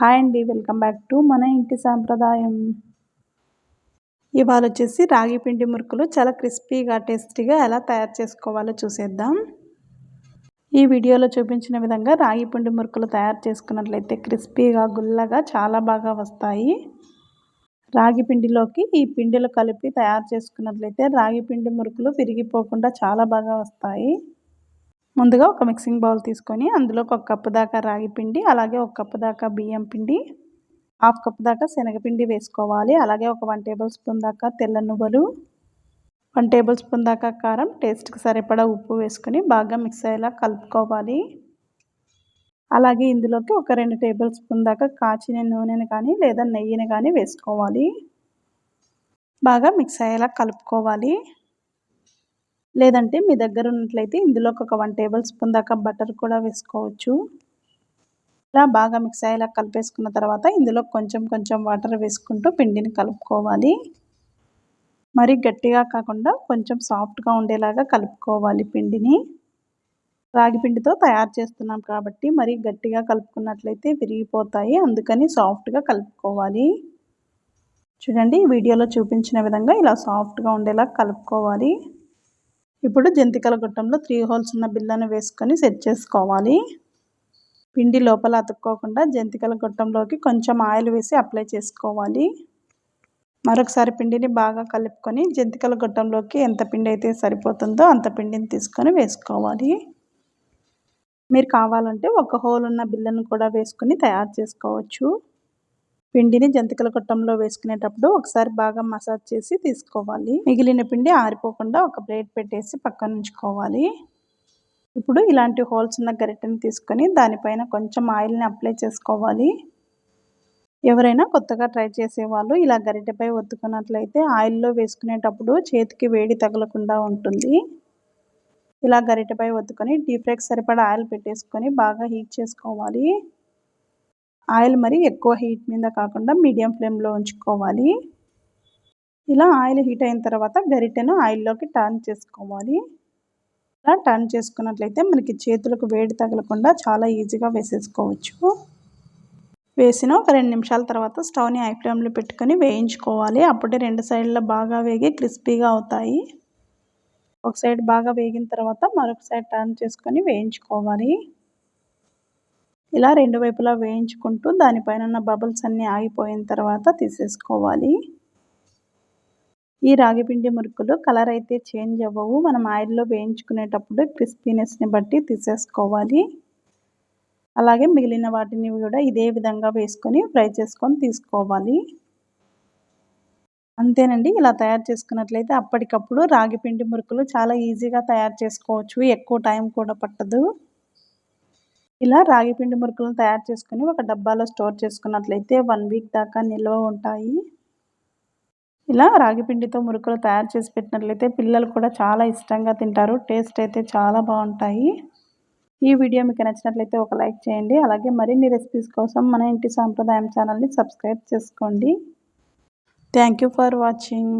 Hi అండి welcome back to మన ఇంటి సాంప్రదాయం. ఇవాళ వచ్చేసి రాగి పిండి మురుకులు చాలా క్రిస్పీగా టేస్టీగా ఎలా తయారు చేసుకోవాలో చూసేద్దాం. ఈ వీడియోలో చూపించిన విధంగా రాగి పిండి మురుకులు తయారు చేసుకున్నట్లయితే క్రిస్పీగా గుల్లగా చాలా బాగా వస్తాయి. రాగి పిండిలోకి ఈ పిండిలు కలిపి తయారు చేసుకున్నట్లయితే రాగి పిండి మురుకులు విరిగిపోకుండా చాలా బాగా వస్తాయి. ముందుగా ఒక మిక్సింగ్ బౌల్ తీసుకొని అందులోకి ఒక కప్పు దాకా రాగి పిండి అలాగే ఒక కప్పు దాకా బియ్యం పిండి హాఫ్ కప్ దాకా శనగపిండి వేసుకోవాలి. అలాగే ఒక వన్ టేబుల్ స్పూన్ దాకా తెల్ల నువ్వులు వన్ టేబుల్ స్పూన్ దాకా కారం టేస్ట్కి సరిపడా ఉప్పు వేసుకొని బాగా మిక్స్ అయ్యేలా కలుపుకోవాలి. అలాగే ఇందులోకి ఒక రెండు టేబుల్ స్పూన్ దాకా కాచిన నూనెని కానీ లేదా నెయ్యిని కానీ వేసుకోవాలి. బాగా మిక్స్ అయ్యేలా కలుపుకోవాలి. లేదంటే మీ దగ్గర ఉన్నట్లయితే ఇందులోకి ఒక వన్ టేబుల్ స్పూన్ దాకా బటర్ కూడా వేసుకోవచ్చు. ఇలా బాగా మిక్స్ అయ్యేలా కలిపేసుకున్న తర్వాత ఇందులో కొంచెం కొంచెం వాటర్ వేసుకుంటూ పిండిని కలుపుకోవాలి. మరి గట్టిగా కాకుండా కొంచెం సాఫ్ట్గా ఉండేలాగా కలుపుకోవాలి పిండిని. రాగి పిండితో తయారు చేస్తున్నాం కాబట్టి మరి గట్టిగా కలుపుకున్నట్లయితే విరిగిపోతాయి. అందుకని సాఫ్ట్గా కలుపుకోవాలి. చూడండి వీడియోలో చూపించిన విధంగా ఇలా సాఫ్ట్గా ఉండేలా కలుపుకోవాలి. ఇప్పుడు జంతికల గుట్టంలో త్రీ హోల్స్ ఉన్న బిల్లను వేసుకొని సెట్ చేసుకోవాలి. పిండి లోపల అతుక్కోకుండా జంతికల గుట్టంలోకి కొంచెం ఆయిల్ వేసి అప్లై చేసుకోవాలి. మరొకసారి పిండిని బాగా కలుపుకొని జంతికల గుట్టంలోకి ఎంత పిండి అయితే సరిపోతుందో అంత పిండిని తీసుకొని వేసుకోవాలి. మీరు కావాలంటే ఒక హోల్ ఉన్న బిల్లను కూడా వేసుకొని తయారు చేసుకోవచ్చు. పిండిని జంతికల కొట్టంలో వేసుకునేటప్పుడు ఒకసారి బాగా మసాజ్ చేసి తీసుకోవాలి. మిగిలిన పిండి ఆరిపోకుండా ఒక ప్లేట్ పెట్టేసి పక్కన ఉంచుకోవాలి. ఇప్పుడు ఇలాంటి హోల్స్ ఉన్న గరిటెని తీసుకొని దానిపైన కొంచెం ఆయిల్ని అప్లై చేసుకోవాలి. ఎవరైనా కొత్తగా ట్రై చేసేవాళ్ళు ఇలా గరిటెపై ఒత్తుకున్నట్లయితే ఆయిల్లో వేసుకునేటప్పుడు చేతికి వేడి తగలకుండా ఉంటుంది. ఇలా గరిటెపై ఒత్తుకొని డీప్ ఫ్రైకి సరిపడా ఆయిల్ పెట్టేసుకొని బాగా హీట్ చేసుకోవాలి. ఆయిల్ మరి ఎక్కువ హీట్ మీద కాకుండా మీడియం ఫ్లేమ్లో ఉంచుకోవాలి. ఇలా ఆయిల్ హీట్ అయిన తర్వాత గరిటెను ఆయిల్లోకి టర్న్ చేసుకోవాలి. ఇలా టర్న్ చేసుకున్నట్లయితే మనకి చేతులకు వేడి తగలకుండా చాలా ఈజీగా వేసేసుకోవచ్చు. వేసిన ఒక రెండు నిమిషాల తర్వాత స్టవ్ని హై ఫ్లేమ్లో పెట్టుకొని వేయించుకోవాలి. అప్పుడే రెండు సైడ్లో బాగా వేగి క్రిస్పీగా అవుతాయి. ఒక సైడ్ బాగా వేగిన తర్వాత మరొక సైడ్ టర్న్ చేసుకొని వేయించుకోవాలి. ఇలా రెండు వైపులా వేయించుకుంటూ దానిపైన ఉన్న బబుల్స్ అన్నీ ఆగిపోయిన తర్వాత తీసేసుకోవాలి. ఈ రాగిపిండి మురుకులు కలర్ అయితే చేంజ్ అవ్వవు. మనం ఆయిల్లో వేయించుకునేటప్పుడు క్రిస్పీనెస్ని బట్టి తీసేసుకోవాలి. అలాగే మిగిలిన వాటిని కూడా ఇదే విధంగా వేసుకొని ఫ్రై చేసుకొని తీసుకోవాలి. అంతేనండి ఇలా తయారు చేసుకున్నట్లయితే అప్పటికప్పుడు రాగిపిండి మురుకులు చాలా ఈజీగా తయారు చేసుకోవచ్చు. ఎక్కువ టైం కూడా పట్టదు. ఇలా రాగి పిండి మురుకులను తయారు చేసుకుని ఒక డబ్బాలో స్టోర్ చేసుకున్నట్లయితే వన్ వీక్ దాకా నిల్వ ఉంటాయి. ఇలా రాగి పిండితో మురుకులు తయారు చేసి పెట్టినట్లయితే పిల్లలు కూడా చాలా ఇష్టంగా తింటారు. టేస్ట్ అయితే చాలా బాగుంటాయి. ఈ వీడియో మీకు నచ్చినట్లయితే ఒక లైక్ చేయండి. అలాగే మరిన్ని రెసిపీస్ కోసం మన ఇంటి సాంప్రదాయం ఛానల్ని సబ్స్క్రైబ్ చేసుకోండి. Thank for watching.